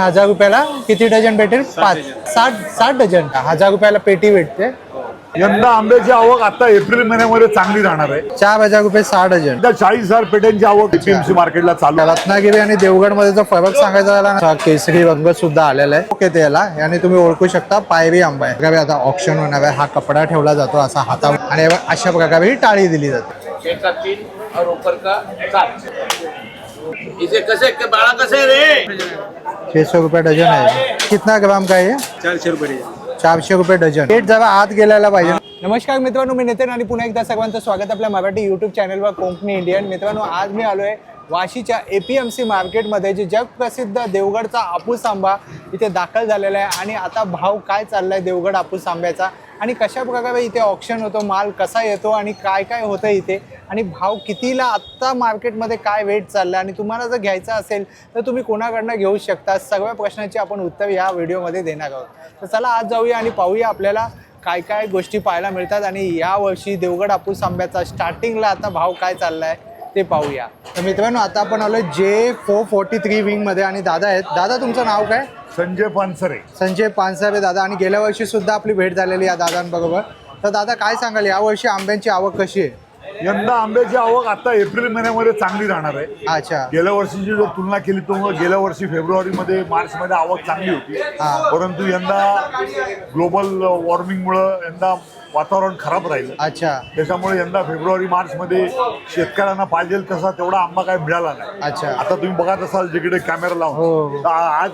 हजार रुपयाला किती डझन भेटेल? पाच. साठ साठ डझन हजार रुपयाला पेटी भेटते. यंदा आंब्याची आवक आता एप्रिल महिन्यामध्ये चांगली राहणार आहे. चार हजार रुपये सहा डझन. यंदा चाळीस हजार पेट्यांची आवक पीएमसी मार्केटला चालू आहे. रत्नागिरी आणि देवगडमध्ये जो फरक सांगायचा झाला ना केसरी रंग सुद्धा आलेला आहे. ओके ते याला. याने तुम्ही ओळखू शकता पायरी आंबा आहे. बघा आता ऑप्शन होणार आहे. हा कपडा ठेवला जातो असा हातावर. आणि अशा प्रकारे ही टाळी दिली जाते. का तीन और ऊपर का सात इसे कसे बाड़ा कसे रे? छह सौ रुपये डझन आहे. कितना ग्राम का आहे चारशे रुपये चारशे रुपये डझन. रेट जरा आत गेलेला पाहिजे. नमस्कार मित्रांनो मी नितीन आणि पुन्हा एकदा सर्वांचं स्वागत आपल्या मराठी युट्यूब चॅनलवर कोकणी इंडियन मित्रांनो आज मी आलोय वाशीच्या ए पी एम सी मार्केटमध्ये जे जगप्रसिद्ध देवगडचा आपूस आंबा इथे दाखल झालेला आहे. आणि आता भाव काय चालला आहे देवगड आपूस आंब्याचा आणि कशा प्रकारे इथे ऑप्शन होतो माल कसा येतो आणि काय काय होतं इथे? आणि भाव कितीला आत्ता मार्केटमध्ये काय वेट चालला आणि तुम्हाला जर घ्यायचा असेल तर तुम्ही कोणाकडनं घेऊ शकता? सगळ्या प्रश्नाची आपण उत्तर या व्हिडिओमध्ये देणार आहोत. तर चला आज जाऊया आणि पाहूया आपल्याला काय काय गोष्टी पाहायला मिळतात. आणि यावर्षी देवगड आपूस आंब्याचा स्टार्टिंगला आता भाव काय चालला आहे ते पाहूया. तर मित्रांनो आता आपण आलो जे फोर फोर्टी थ्री विंगमध्ये आणि दादा आहेत. दादा तुमचं नाव काय? संजय पानसरे. संजय पानसाहेब दादा. आणि गेल्या वर्षी सुद्धा आपली भेट झालेली या दादांबरोबर. तर दादा काय सांगाल? यावर्षी आंब्यांची आवक कशी आहे? यंदा आंब्याची आवक आता एप्रिल महिन्यामध्ये चांगली राहणार आहे. अच्छा. गेल्या वर्षीची जर तुलना केली तर गेल्या वर्षी फेब्रुवारीमध्ये मार्चमध्ये आवक चांगली होती. हा. परंतु यंदा ग्लोबल वॉर्मिंगमुळं यंदा वातावरण खराब राहिलं. अच्छा. त्याच्यामुळे यंदा फेब्रुवारी मार्च मध्ये शेतकऱ्यांना पाहिजे तसा तेवढा आंबा काही मिळाला नाही. अच्छा. आता तुम्ही बघत असाल जिकडे कॅमेरा हो. लावून. तर आ- आज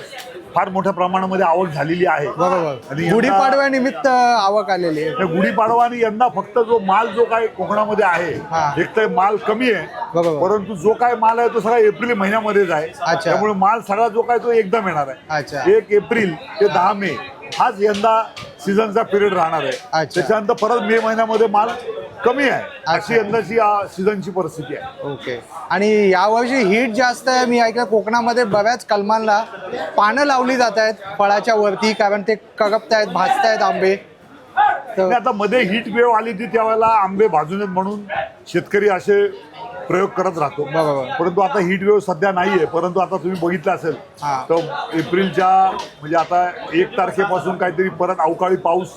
फार मोठ्या प्रमाणामध्ये आवक झालेली आहे बरोबर गुढीपाडव्यानिमित्त आवक आलेली आहे गुढीपाडवा आणि यंदा फक्त जो माल जो काय कोकणामध्ये. आहे एक तर माल कमी आहे. परंतु जो काय माल आहे तो सगळा एप्रिल महिन्यामध्येच आहे. त्यामुळे माल सगळा जो काय तो एकदम येणार. आहे एक एप्रिल ते दहा मे हाच यंदा सीझनचा पिरियड राहणार आहे. त्याच्यानंतर परत मे महिन्यामध्ये माल कमी आहे. अशी. यंदाची सीझनची परिस्थिती आहे. ओके. आणि यावर्षी हीट जास्त आहे. मी ऐकलं कोकणामध्ये बऱ्याच कलमांना पानं लावली जात आहेत फळाच्या वरती कारण ते करपतायत भाजतायत आंबे. तर आणि आता मध्ये हीट वेव आली होती त्यावेळेला आंबे भाजून येत म्हणून शेतकरी असे प्रयोग करत राहतो. बरोबर. परंतु आता हीट वेव सध्या नाहीये. परंतु आता तुम्ही बघितलं असेल हा. तर एप्रिलच्या म्हणजे आता एक तारखेपासून काहीतरी परत अवकाळी पाऊस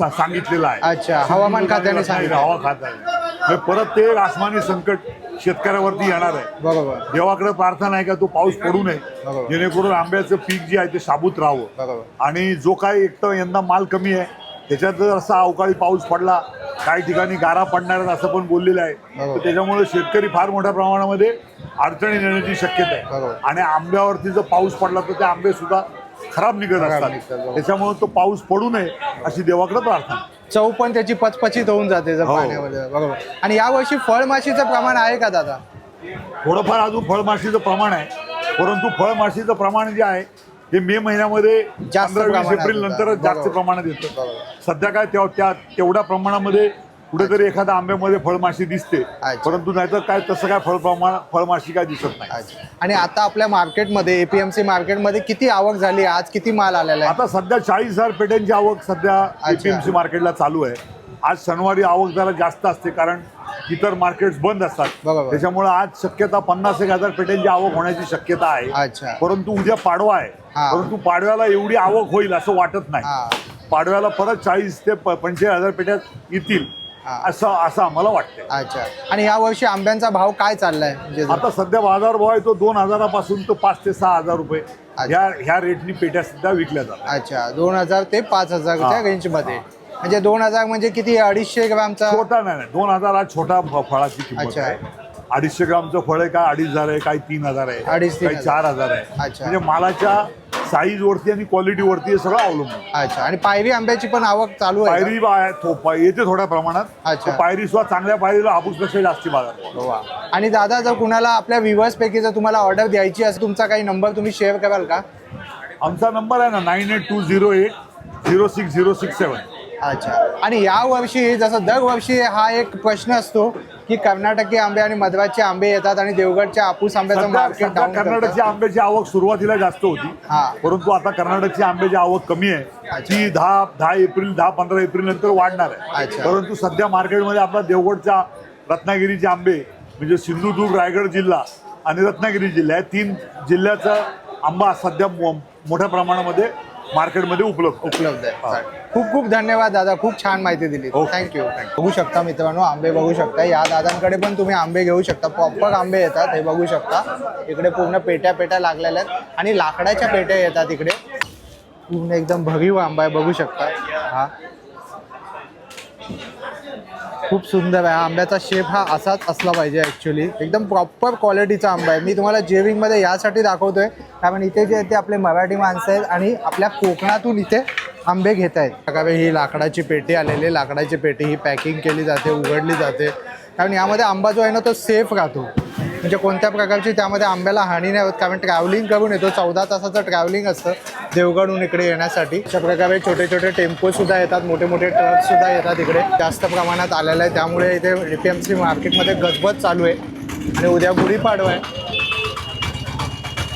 सा- सांगितलेला आहे. अच्छा, हवामान खात्याने सांगितलं. हवा खात्याने. परत ते आसमानी संकट शेतकऱ्यावरती येणार आहे. बरोबर. देवाकडे प्रार्थना आहे का तो पाऊस पडू नये? बरोबर. जेणेकरून आंब्याचं पीक जे आहे ते शाबूत राहावं. बरोबर. आणि जो काय एक तर यंदा माल कमी आहे त्याच्यात जर असा अवकाळी पाऊस पडला काही ठिकाणी गारा पडणार आहेत असं पण बोललेलं आहे. बरोबर. तर त्याच्यामुळे शेतकरी फार मोठ्या प्रमाणामध्ये अडचणी येण्याची शक्यता बरोबर. आहे आणि आंब्यावरती जर पाऊस पडला तर ते आंबे सुद्धा खराब निघत असतात. त्याच्यामुळे तो पाऊस पडू नये अशी देवाकडे प्रार्थना चव पण त्याची पचपचित होऊन जाते जर हो. पाण्यामध्ये बरोबर आणि यावर्षी फळमाशीचं प्रमाण आहे का दादा थोडंफार अजून फळमाशीचं प्रमाण आहे परंतु फळमाशीचं प्रमाण जे आहे हे मे महिन्यामध्ये जास्त पंधरा वीस प्रमाणात एप्रिल. नंतरच जास्त बरोबर. प्रमाणात येतं. सध्या काय तेव्हा त्या तेवढ्या प्रमाणामध्ये कुठेतरी एखाद्या आंब्यामध्ये फळमाशी दिसते. परंतु नाहीतर काय तसं काय फळ प्रमाण फळमाशी काय दिसत नाही. आणि आता आपल्या मार्केटमध्ये एपीएमसी मार्केटमध्ये किती आवक झाली आज किती माल आलेला आहे? आता सध्या चाळीस हजार पेट्यांची आवक सध्या एपीएमसी मार्केटला चालू आहे. आज शनिवारी आवक जरा जास्त असते कारण इतर मार्केट बंद असतात. त्याच्यामुळे आज शक्यता पन्नास एक हजार पेट्यांची आवक होण्याची शक्यता आहे. परंतु उद्या पाडवा आहे. परंतु पाडव्याला एवढी आवक होईल असं वाटत. नाही. पाडव्याला परत चाळीस ते पंचेचाळीस हजार पेट्या येतील. हा. असं असं आम्हाला वाटतंय. अच्छा. आणि यावर्षी आंब्यांचा भाव काय चाललाय? म्हणजे जर- आता सध्या बाजार भाव आहे तो दोन हजारापासून तो पाच ते सहा हजार रुपये. ह्या ह्या रेटनी पेट्या सध्या विकल्या जातात. अच्छा. दोन हजार ते पाच हजारच्या हा. रेंजमध्ये म्हणजे दोन हजार म्हणजे किती? अडीचशे ग्रामचा छोटा नाही नाही. दोन हजार हा छोटा फ- फळाची किंमत अच्छा. आहे. अडीचशे ग्रामचं फळ आहे काय अडीच हजार आहे काही तीन हजार आहे. अडीच, तीन काही हजार. चार हजार आहे. अच्छा. म्हणजे मालाच्या साईज वरती आणि क्वालिटी वरती हे सगळं अवलंबून अच्छा आणि पायरी आंब्याची पण आवक चालू आहे पायरी बा- आहे, थो- पा- येते थोड्या प्रमाणात अच्छा. पायरी सुद्धा चांगल्या पायरीला हापूसपेक्षा जास्ती बाजार? वा. आणि दादा जर कुणाला आपल्या व्ह्युअर्स पैकी जर तुम्हाला ऑर्डर द्यायची असेल तुमचा काही नंबर तुम्ही शेअर कराल का आमचा नंबर आहे ना nine eight two zero eight zero six zero six seven अच्छा आणि या वर्षी जसं दरवर्षी हा एक प्रश्न असतो की कर्नाटकी आंबे आणि मधवाचे आंबे येतात आणि देवगडच्या आपूस आंब्याचं मार्केट सध्या डाऊन कर्नाटकची आंब्याची आवक सुरुवातीला जास्त होती हा. परंतु आता कर्नाटकची आंब्याची आवक कमी आहे. ती दहा दहा एप्रिल दहा पंधरा एप्रिल नंतर वाढणार आहे. परंतु सध्या मार्केटमध्ये आपला देवगडच्या रत्नागिरीचे आंबे म्हणजे सिंधुदुर्ग रायगड जिल्हा आणि रत्नागिरी जिल्हा या तीन जिल्ह्याचा आंबा सध्या मो- मोठ्या प्रमाणामध्ये मार्केटमध्ये उपलब्ध. उपलब्ध आहे खूप खूप धन्यवाद दादा खूप छान माहिती दिली. थँक्यू बघू शकता मित्रांनो आंबे बघू शकता. या दादांकडे पण तुम्ही आंबे घेऊ शकता. प्रॉपर आंबे येतात हे बघू शकता. इकडे पूर्ण पेट्या पेट्या लागलेल्या आहेत. आणि लाकडाच्या पेट्या येतात इकडे. पूर्ण एकदम भरीव आंबा आहे बघू शकता. हा. खूप सुंदर आहे. हा आंब्याचा शेप हा असाच असला पाहिजे ॲक्च्युली एकदम प्रॉपर क्वालिटीचा आंबा आहे. मी तुम्हाला जेविंगमध्ये यासाठी दाखवतोय. कारण इथे जे आहे ते आपले मराठी माणसं आहेत आणि आपल्या कोकणातून इथे आंबे घेत आहेत. प्रकारे ही लाकडाची पेटी आलेली लाकडाची पेटी ही पॅकिंग केली जाते उघडली जाते. कारण यामध्ये आंबा जो आहे ना तो सेफ राहतो. म्हणजे कोणत्या प्रकारची त्यामध्ये आंब्याला हानी नाही होत. कारण ट्रॅव्हलिंग करून येतो. चौदा तासाचं ट्रॅव्हलिंग असतं देवगडहून इकडे येण्यासाठी. अशा प्रकारे छोटे छोटे टेम्पोसुद्धा येतात. मोठे मोठे ट्रकसुद्धा येतात इकडे. जास्त प्रमाणात आलेलं आहे. त्यामुळे इथे ए पी एम सी मार्केटमध्ये गजबज चालू आहे. आणि उद्या गुढीपाडवा आहे.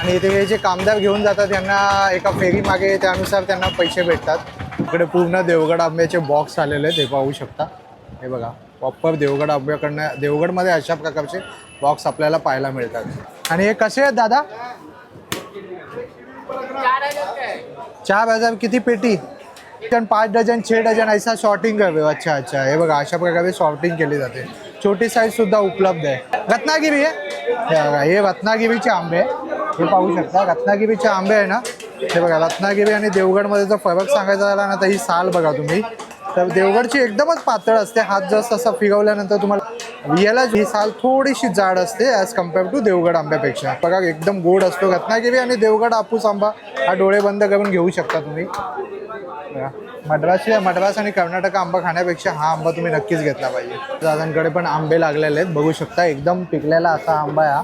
आणि इथे जे कामदार घेऊन जातात त्यांना एका फेरी मागे त्यानुसार त्यांना पैसे भेटतात. इकडे पूर्ण देवगड आंब्याचे बॉक्स आलेले आहेत हे पाहू शकता. हे बघा प्रॉपर देवगड आंब्याकडनं देवगडमध्ये अशा प्रकारचे बॉक्स आपल्याला पाहायला मिळतात. आणि हे कसे आहेत दादा? चार हजार किती पेटी? पण पाच डझन छे डझन ऐसा शॉर्टिंग कर अच्छा अच्छा. हे बघा अशा प्रकारे शॉर्टिंग केली जाते. छोटी साईज सुद्धा उपलब्ध आहे. रत्नागिरी आहे? हे बघा हे रत्नागिरीचे आंबे. आहे हे पाहू शकता रत्नागिरीचे आंबे आहे ना? हे बघा रत्नागिरी आणि देवगडमध्ये जर फरक सांगायचा झाला ना तर ही साल बघा तुम्ही. तर देवगडची एकदमच पातळ असते. हात जस्ट असा फिरवल्यानंतर तुम्हाला याला ही साल थोडीशी जाड असते ॲज कंपेअर टू देवगड आंब्यापेक्षा. बघा एकदम गोड असतो. रत्नागिरी आणि देवगड आपूस आंबा हा डोळे बंद करून घेऊ शकता तुम्ही. बघा. मद्रासी मद्रास आणि कर्नाटक आंबा खाण्यापेक्षा हा आंबा तुम्ही नक्कीच घेतला पाहिजे. दादांकडे पण आंबे लागलेले आहेत. बघू शकता एकदम पिकलेला असा आंबा आहे हा.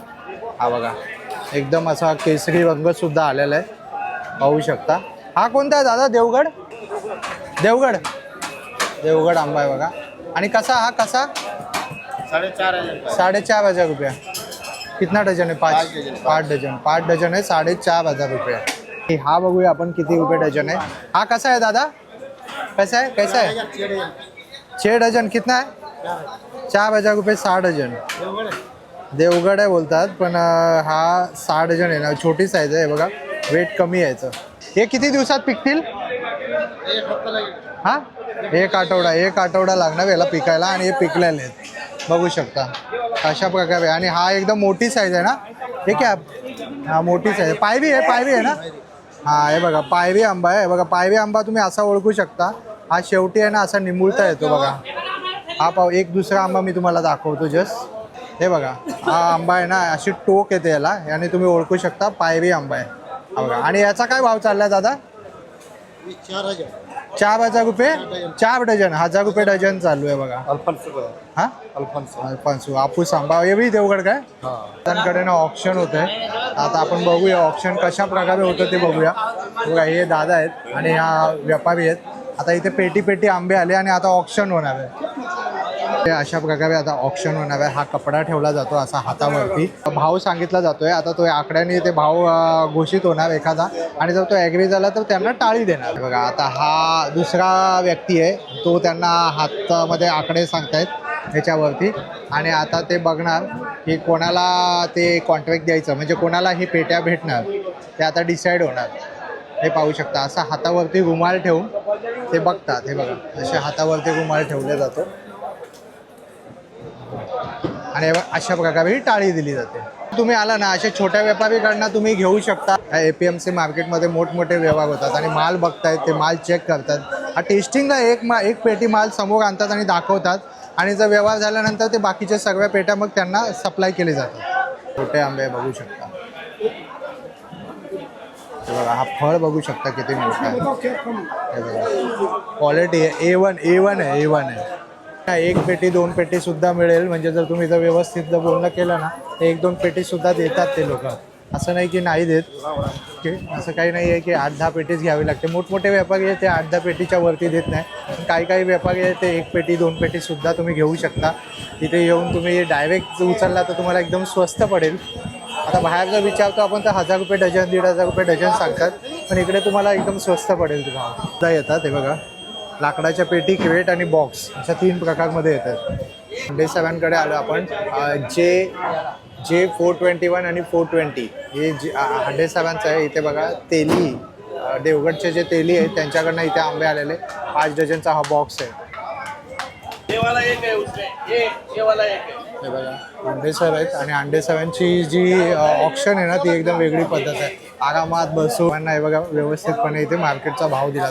हा बघा. एकदम असा केसरी रंग सुद्धा आलेला आहे. पाहू शकता. हा कोणता आहे दादा? देवगड? देवगड. देवगड आंबा आहे बघा. आणि कसा हा? कसा? साडेचार हजार रुपया. कितना डझन आहे? पाच पाच डझन. पाच डझन. आहे साडेचार हजार रुपये. हा बघूया आपण किती रुपये डझन आहे. हा कसा आहे दादा? कैसा आहे? कैसा आहे? छे डझन. कितना आहे? चार हजार रुपये सहा डझन. देवगड आहे बोलतात पण हा साठ जण आहे ना छोटी साईज आहे बघा वेट कमी यायचं हे किती दिवसात पिकतील? हा? एक आठवडा एक आठवडा लागणार याला पिकायला आणि हे पिकलेले आहेत. बघू शकता. अशा प्रकारे. आणि हा एकदम मोठी साईज आहे ना? हे आहे हा मोठी साईज पायवी आहे पायवी आहे ना? हा हे बघा पायवी आंबा आहे. बघा पायवी आंबा तुम्ही असा ओळखू शकता. हा शेवटी आहे ना असा निमुळता येतो बघा. हा पाव एक दुसरा आंबा मी तुम्हाला दाखवतो जस्ट. हे बघा हा आंबा आहे ना अशी टोक येते याला आणि तुम्ही ओळखू शकता पायवी आंबा आहे. हा बघा आणि याचा काय भाव चाललाय दादा? चार हजार. रुपये? चार डझन. हजार रुपये डझन चालू आहे बघा. हा? अल्फान्सो. हापूस आंबा हे बी देवगड काय? त्यांकडे ना ऑप्शन होत आहे आता आपण बघूया ऑप्शन कशा प्रकारे होतं ते बघूया. बघा हे दादा आहेत आणि हा व्यापारी आहेत. आता इथे पेटी पेटी आंबे आले आणि आता ऑप्शन होणार आहे. ते अशा प्रकारे आता ऑप्शन होणार आहे हा कपडा ठेवला जातो असा हातावरती. भाव सांगितला जातोय. आता तो आकड्याने ते भाव घोषित होणार एखादा. आणि जर तो ॲग्री झाला तर त्यांना टाळी देणार. बघा आता हा दुसरा व्यक्ती आहे. तो त्यांना हातामध्ये आकडे सांगतायत ह्याच्यावरती आणि आता ते बघणार की कोणाला ते कॉन्ट्रॅक्ट द्यायचं. म्हणजे कोणाला ही पेट्या भेटणार. ते आता डिसाईड होणार. हे पाहू शकता. असा हातावरती रुमाल ठेवून ते बघतात. हे बघा असे हातावरती रुमाल ठेवले जातो. आणि अशा प्रकारे ही टाळी दिली जाते. तुम्ही आला ना अशा छोट्या व्यापारीकडनं तुम्ही घेऊ शकता. ए पी एम सी मार्केटमध्ये मोठमोठे व्यवहार होतात आणि माल बघतायत ते माल चेक करतात. हा टेस्टिंगला एक मा एक पेटी माल समोर आणतात आणि दाखवतात. आणि जर व्यवहार झाल्यानंतर ते बाकीच्या सगळ्या पेट्या मग त्यांना सप्लाय केले जातात. छोटे आंबे बघू शकता. हे बघा हा फळ बघू शकता किती मोठा आहे. हे बघा. क्वालिटी आहे ए वन ए वन आहे ए वन आहे. एक पेटी दोन पेटी सुद्धा मिळेल. म्हणजे जर तुम्ही जर व्यवस्थित जर बोलणं केलं ना तर एक दोन पेटी सुद्धा देतात ते लोक. असं नाही की नाही देत. की असं काही नाही आहे की आठ दहा पेटीच घ्यावी लागते. मोठमोठे व्यापारी आहे ते आठ दहा पेटीच्या वरती देत नाही. पण काही काही व्यापारी आहे ते एक पेटी दोन पेटी सुद्धा तुम्ही घेऊ शकता. तिथे येऊन तुम्ही डायरेक्ट उचलला तर तुम्हाला एकदम स्वस्त पडेल. आता बाहेर जर विचारतो आपण तर हजार रुपये डझन दीड हजार रुपये डझन सांगतात. पण इकडे तुम्हाला एकदम स्वस्त पडेल तुम्हाला सुद्धा येतात हे बघा. लाकडाच्या पेटी क्रेट आणि बॉक्स अशा तीन प्रकारमध्ये येतात. डे सेवनकडे आलो आपण. जे जे फोर ट्वेंटी वन आणि फोर ट्वेंटी हे जे हंड्रेड सेवनचं आहे. इथे बघा तेली देवगडचे जे तेली आहेत त्यांच्याकडनं इथे आंबे आलेले पाच डझनचा हा बॉक्स आहे. ये वाला एक है उसमें ये ये वाला एक बघा अंडेसर आहेत. आणि अंडेसरांची जी ऑप्शन आहे ना ती एकदम वेगळी पद्धत आहे. आरामात बसून हे बघा व्यवस्थितपणे इथे मार्केटचा भाव दिला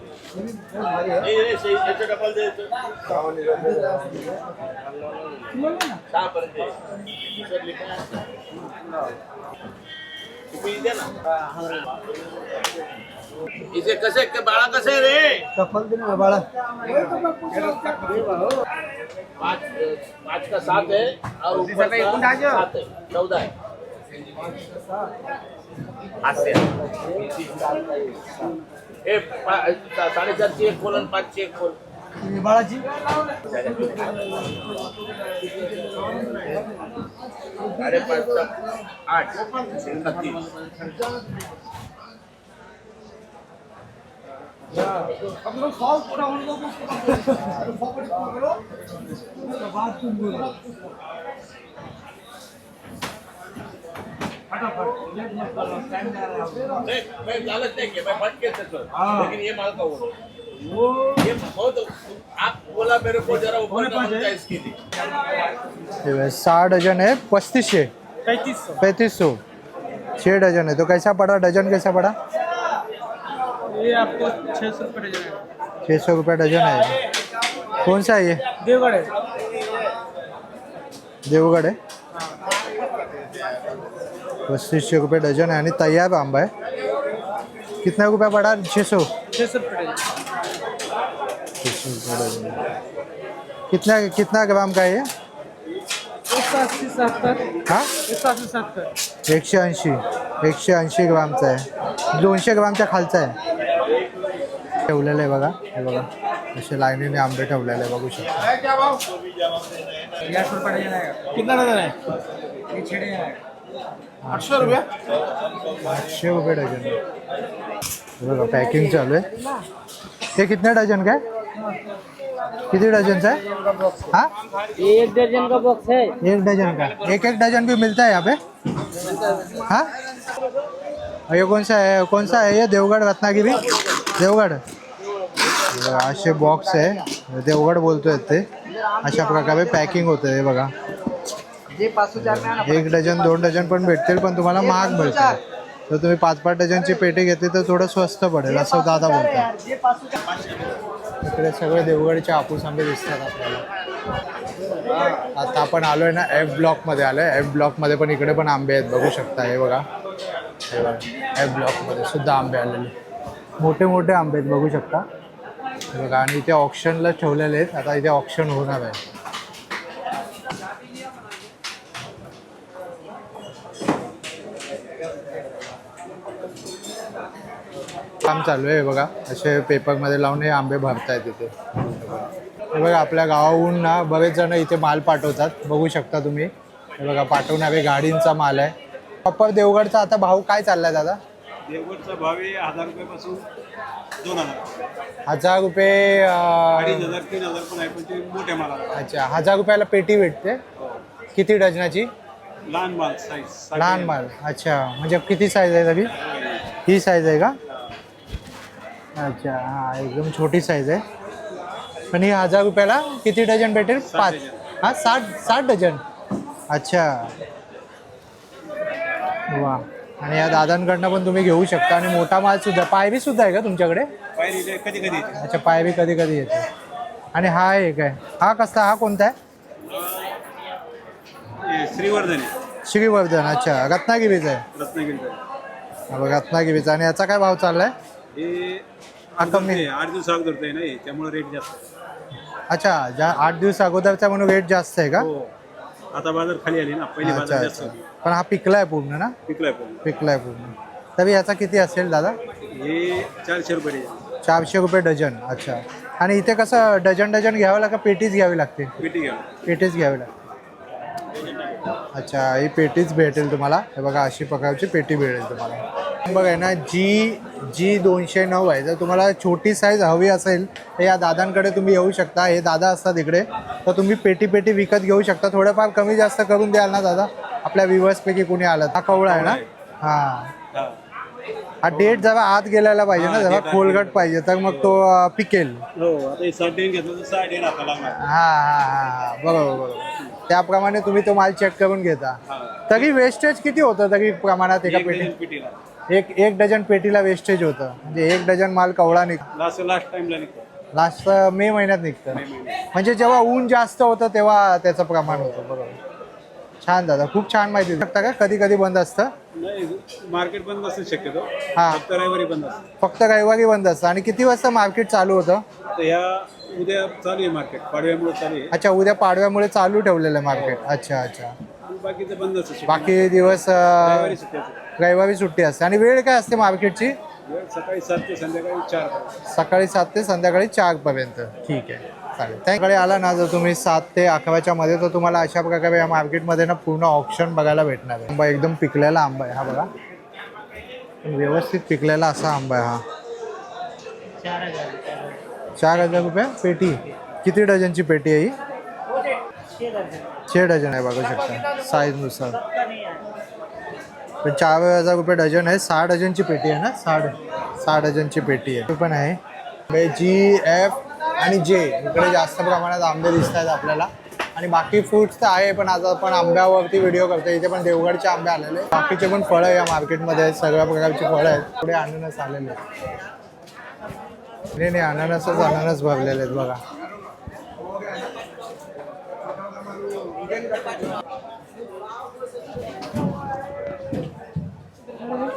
नहीं नहीं सही ऐसे डबल दे तो सहा पर्यंत आहे. सर लिखा आहे. तुम्ही द्या ना इथे कसे के बाळा कसे रे बाळा पाँच पाँच का सात है और ऊपर का सात है चौदह है हाथ से ए पा- साढ़े चार ची एक खोल आणि पाच ची एक खोल बाळाची साढ़े पाँच तक आठ इनका तीन नहीं मैं लालच नहीं किया मैं फट के सकता लेकिन ये माल का वो ये बहुत आप बोला मेरे को जरा ऊपर का बनता है? इसके लिए हे बघ, है पैंतीस सौ। छः डजन है तो कैसा पड़ा? डजन कैसा पड़ा? ये आपको छः सौ रुपये डजन है। छः सौ रुपये डजन है। कौन सा है ये? देवगढ़ है। देवगड आहे पस्तीसशे रुपये डझन आहे आणि तयार आंबा आहे. कितना रुपया पड़ा? छः सौ? छः सौ रुपये डजन कितना कितना ग्राम का है ये? हा? एकशे ऐंशी एकशे ऐंशी ग्रामचा आहे दोनशे ग्रामच्या खालचा आहे ठेवलेलं आहे बघा हे बघा. असे लाईनीने आंबे ठेवलेले आहे बघू शकता. डजन कितना डजन है डजन आठशे रुपये? आठशे रुपये डझन. बघा पॅकिंग चालू आहे. ते कितने डझन काय? किती डझनचा आहे? हा? एक दर्जन का बॉक्स है एक डजन का? एक एक डजन भी मिलता है यहाँ पे. हाँ? ये कौन सा है कौन सा है? ये देवगढ़ रत्नागिरी देवगढ़ असे बॉक्स आहे. देवगड बोलतोय ते. अशा प्रकारे पॅकिंग होतं हे बघा एक डझन दोन डझन पण भेटतील पण तुम्हाला महाग मिळतील. तर तुम्ही पाच पाच डझनची पेटी घेतली तर थोडं स्वस्त पडेल असं दादा बोलतात. इकडे सगळे देवगडचे हापूस आंबे दिसतात आपल्याला. आता आपण आलोय ना एफ ब्लॉकमध्ये आलोय. एफ ब्लॉकमध्ये पण इकडे पण आंबे आहेत बघू शकता हे बघा. हे बघा एफ ब्लॉकमध्ये सुद्धा आंबे आलेले मोठे मोठे आंबे आहेत बघू शकता. बघा आणि इथे ऑप्शनला ठेवलेले आहेत. आता इथे ऑप्शन होणार आहे. काम चालू आहे हे बघा. असे पेपरमध्ये लावून हे आंबे भरतायत इथे. हे बघा आपल्या गावाहून ना बरेच जण इथे माल पाठवतात. बघू शकता तुम्ही. हे बघा पाठवणारे गाडींचा माल आहे. प्रॉपर देवगडचा आता भाव काय चाललाय दादा? देवगडचा भाव आहे हजार रुपयापासून दोन हजार. हजार रुपये अडीच अं, हजार तीन हजार पण आहे पण ते मोठ्या मालाला. अच्छा हजार रुपयाला पेटी भेटते? किती डझनाची? लहान माल साईज लहान माल. अच्छा म्हणजे किती साईज आहे तरी? ही साईज आहे का? अच्छा हां एकदम छोटी साईज आहे. पण ही हजार रुपयाला किती डझन भेटेल? पाच. हां साठ साठ डझन. अच्छा. वा. आणि या दादांकडनं पण तुम्ही घेऊ शकता. आणि मोठा माल सुद्धा पायरी सुद्धा आहे का तुमच्याकडे? कधी कधी अच्छा पायरी कधी कधी येते. आणि हा एक आहे. हा कसला हा कोणता आहे? हे श्रीवर्धन श्रीवर्धन अच्छा. रत्नागिरीचा आहे. रत्नागिरीचा रत्नागिरीचा. आणि याचा काय भाव चाललाय? हे कमी. आठ दिवस अगोदरचं आहे ना हे त्यामुळे रेट जास्त आहे. अच्छा ज्या आठ दिवस अगोदरचा म्हणून रेट जास्त आहे का? हो. आता बाजार खाली आली ना पहिली अच्छा बाजार जास्त अच्छा. होती. पण हा पिकलाय पूर्ण ना? विकलाय पण पिकलाय पूर्ण. तरी याचा किती असेल दादा? हे चारशे रुपये डझन. चारशे रुपये डझन अच्छा. आणि इथे कसं डझन डझन घ्यावं लागतं पेटीच घ्यावी लागते? पेटी घ्या पेटीच घ्यावी लागते. अच्छा ही पेटीच भेटेल तुम्हाला. हे बघा अशी प्रकारची पेटी भेटेल तुम्हाला. बघा ना जी जी दोनशे नऊ आहे जर तुम्हाला छोटी साईज हवी असेल तर या दादांकडे तुम्ही येऊ शकता. हे दादा असतात इकडे. तर तुम्ही पेटी पेटी विकत घेऊ शकता. थोडंफार कमी जास्त करून द्याल ना दादा? आपल्या विवर्सपैकी कोणी आलं हा कवळा आहे ना? हां. हा डेट जरा आत गेलेला पाहिजे ना जरा खोलगट पाहिजे. तर मग तो अं, पिकेल. हो हे हा हा बरोबर बरोबर. त्याप्रमाणे तुम्ही तो माल चेक करून घेता. तरी वेस्टेज किती होतं तरी प्रमाणात एका पेटी एक एक डझन पेटीला वेस्टेज होतं. म्हणजे एक डझन माल कवळा निघ लास्ट लास्ट टाइमला निघतो. लास्ट मे महिन्यात निघतं. म्हणजे जेव्हा ऊन जास्त होतं तेव्हा त्याचं प्रमाण होतं. बरोबर. छान दादा खूप छान माहिती देऊ शकता का? कधी कधी बंद असतं. नाही मार्केट बंद असते शक्यतो. हा. फक्त रविवारी बंद असतं. फक्त रविवारी बंद असतं. आणि किती वाजता मार्केट चालू होतं? तर ह्या उद्या चालू आहे मार्केट पाडव्यामुळे चालू आहे. अच्छा उद्या पाडव्यामुळे चालू ठेवलेलं आहे मार्केट अच्छा अच्छा. बाकीचं बंद असतं शक्यतो. बाकी दिवस अं, रविवारी सुट्टी असते. रविवारी सुट्टी असते. आणि वेळ काय असते मार्केटची? वेळ सकाळी सात ते संध्याकाळी चार पर्यंत. सकाळी सात ते संध्याकाळी चार पर्यंत. ठीक आहे. चालेल. त्याकडे आला ना जर तुम्ही सात ते अकराच्या मध्ये तर तुम्हाला अशा प्रकारे या मार्केटमध्ये ना पूर्ण ऑप्शन बघायला भेटणार आहे. आंबा एकदम पिकलेला आंबा आहे. हा बघा. व्यवस्थित पिकलेला असा आंबा आहे हा. चार हजार रुपये पेटी. किती डझनची पेटी आहे ही? छे डझन आहे बघू शकता. साईजनुसार पण चार हजार रुपये डझन आहे. सहा डझनची पेटी आहे ना? सहा सहा डझनची पेटी आहे. पण आहे. जी एफ आणि जे इकडे जास्त प्रमाणात आंबे दिसत आहेत आपल्याला. आणि बाकी फ्रुट्स तर आहे पण आज आपण आंब्यावरती व्हिडिओ करतो इथे पण देवगडचे आंबे आलेले. आहेत. बाकीचे पण फळं या मार्केटमध्ये आहेत. सगळ्या प्रकारची फळं आहेत. पुढे अननस आलेले आहेत. नाही नाही अननसच अननस भरलेले आहेत बघा.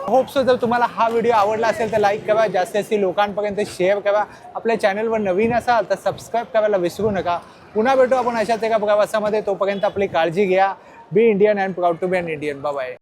होप सो जर तुम्हाला हा व्हिडिओ आवडला असेल तर लाईक करा. जास्तीत जास्त लोकांपर्यंत शेअर करा. आपल्या चॅनलवर नवीन असाल तर सबस्क्राईब करायला विसरू नका. पुन्हा भेटू आपण अशाच एका प्रवासामध्ये. तोपर्यंत आपली काळजी घ्या. Be Indian and proud to be and Indian bye